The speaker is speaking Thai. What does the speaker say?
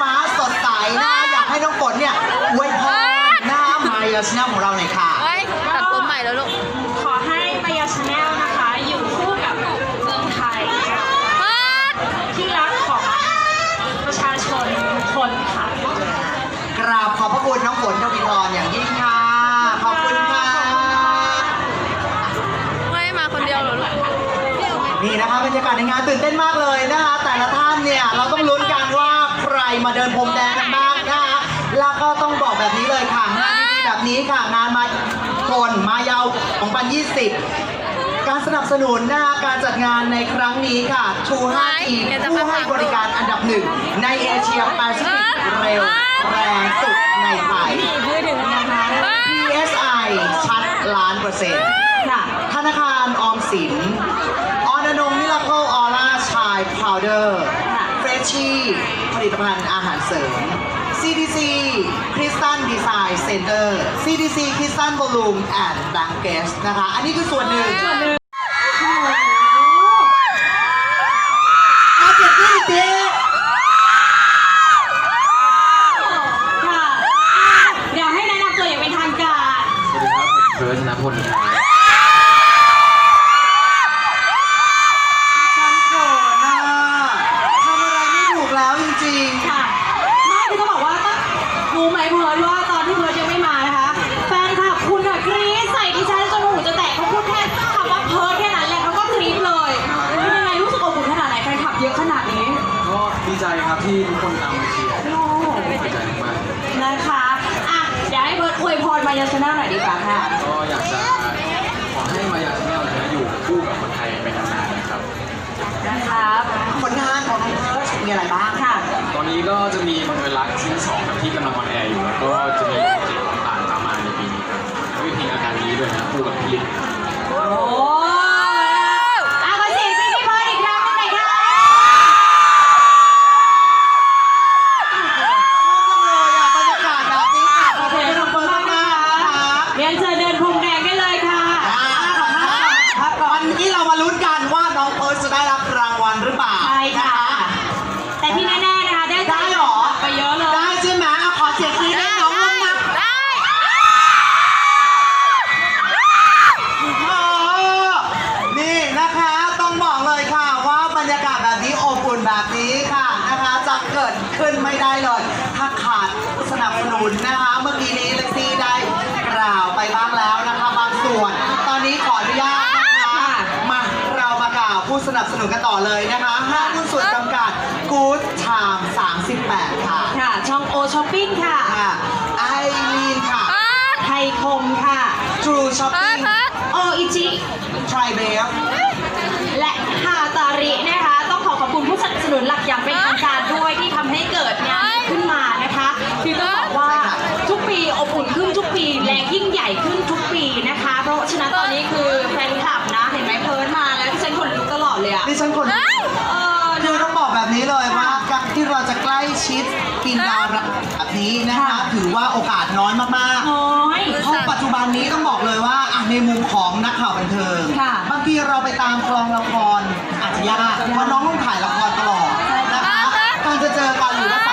ฟ้าสดใสนะอยากให้น้องฝนเนี่ยอวยพรหน้ามายาชแนลของเราหน่อยค่ะ เฮ้ยตัดผมใหม่แล้วลูก ขอให้มายาชาแนลนะคะ อยู่คู่กับเมืองไทยเฮ้ยที่รักของประชาชนทุกคนค่ะ กราบขอบพระคุณน้องฝนทวีพรอย่างยิ่งค่ะ ขอบคุณค่ะ ไม่มาคนเดียวเหรอลูก นี่นะคะบรรยากาศในงานตื่นเต้นมากเลยนะคะ แต่ละท่านเนี่ยเราต้องลุ้นกันว่าใคร มาเดินพรมแดงกันบ้างนะคะแล้วก็ต้องบอกแบบนี้เลยค่ะงานดีๆแบบนี้ค่ะงานมาคนมายาว2020 การสนับสนุนนะคะการจัดงานในครั้งนี้ค่ะ ชู 5G ผู้ให้บริการอันดับหนึ่งในเอเชียแปซิฟิกเร็วแรงสุดในไทยมือถึงนะคะ PSI ชัดล้านเปอร์เซ็นต์ค่ะธนาคารออมสินออนนงมิลาเคิลออร่าชายพาวเดอร์ค่ะเฟร ชีผลิตภัณฑ์อาหารเสริม CDC Crystal Design Center CDC คริสตันบอลลูมแอนด์แบงเกสนะคะ อันนี้คือส่วนหนึ่งส่วนหนึ่ง เอาเก็บที่อีกที ค่ะอะ เดี๋ยวให้แนะนำตัวอย่างเป็นทางการ สวัสดีครับผมเฟิร์สธนพลครับ ฉันโกรธนะทำอะไรไม่ถูกแล้วจริง ค่ะไม่คือต้องบอกว่าต้องรู้ไหมเพิร์ดว่าตอนที่เพิร์ดยังไม่มานะคะ แฟนคลับคุณอะกรี๊ดใส่ดิฉันจนหูจะแตกเขาพูดแค่คำว่าเพิร์ดแค่นั้นแหละเขาก็กรี๊ดเลยเป็นยังไงรู้สึกอบอุ่นขนาดไหนแฟนคลับเยอะขนาดนี้ ก็ดีใจครับที่ทุกคนตามมาเชียร์ โอ้ ดีใจมาก นะคะอะเดี๋ยวให้เพิร์ดอวยพร มายาชนะหน่อยดีกว่าค่ะๆก็อยากจะขอให้มายาชแนลนะฮะอยู่คู่กับคนไทยไปนานๆนะครับ นะครับๆผลงานของน้องเพิร์ชมีอะไรบ้างค่ะ ตอนนี้ก็จะมีบังเอิญรักซีซั่นสองครับที่กำลังออนแอร์อยู่แล้วก็จะมีโปรเจกต์ต่างๆตามมาในปีนี้ครับแล้วมีเพลงอาการนี้ด้วยนะคู่กับพี่ลิศ โอ้อาขอเสียงพี่พี่เพิร์ดอีกครั้งหนึงหน่อยค่ะ เลยอะบรรยากาศแบบนี้ค่ะขอบคุณน้องเพิร์ชมากๆนะคะ เรียนเชิญเดินพรมแดงได้เลยค่ะ วันนี้เรามาลุ้นกันว่าน้องเพิร์ชจะได้รับรางวัลหรือเปล่าใช่ค่ะ แต่ที่แน่ๆนะคะได้ได้เหรอ ไปเยอะเลย ได้ใช่ไหมเอาขอเสียงกรี๊ดให้น้องลงนะได้เออนี่นะคะต้องบอกเลยค่ะว่าบรรยากาศแบบนี้อบอุ่นแบบนี้ค่ะนะคะจะเกิดขึ้นไม่ได้เลย ถ้าขาดผู้สนับสนุนนะคะ สนับสนุนกันต่อเลยนะคะห้างหุ้นส่วนจำกัดกู๊ดชาม38 ค่ะค่ะ ช่องโอช้อปปิ้งค่ะ ค่ะไอรีนค่ะเฮ้ยไทยคมค่ะ True Shopping เฮ้ยโออิจิ Try b e a r แล ชิดกินดาราแบบนี้นะคะถือว่าโอกาสน้อยมากน้อยๆเพราะปัจจุบันนี้ต้องบอกเลยว่าอะในมุมของนักข่าวบันเทิงค่ะ บางทีเราไปตามกลองละครอาจจะยากเพราะน้องต้องถ่ายละครตลอดนะคะการจะเจอกันหรือว่า